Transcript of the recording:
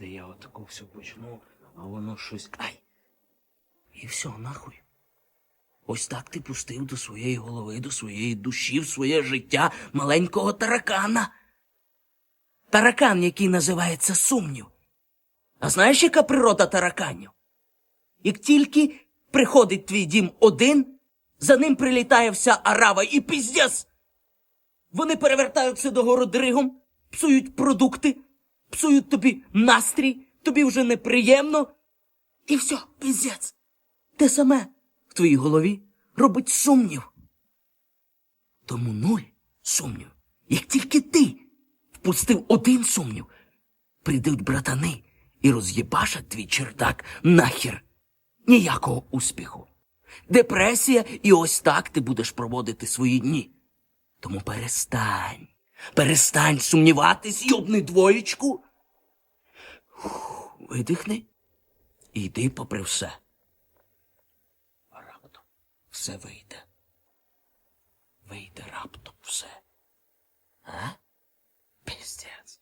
я отаку все почну, а воно щось. Ай! І все, нахуй. Ось так ти пустив до своєї голови, до своєї душі, в своє життя маленького таракана. Таракан, який називається сумнів. А знаєш, яка природа тараканів? Як тільки приходить твій дім один, за ним прилітає вся арава і піздец. Вони перевертаються до городригом, псують продукти, псують тобі настрій, тобі вже неприємно. І все, піздець. Те саме в твоїй голові робить сумнів. Тому нуль сумнів. Як тільки ти впустив один сумнів, прийдуть братани і роз'єбашать твій чердак нахер. Ніякого успіху. Депресія, і ось так ти будеш проводити свої дні. Тому перестань. Перестань сумніватись, йобни двоєчку. Видихни і йди попри все. Раптом все вийде. Вийде раптом все. А? Піздець.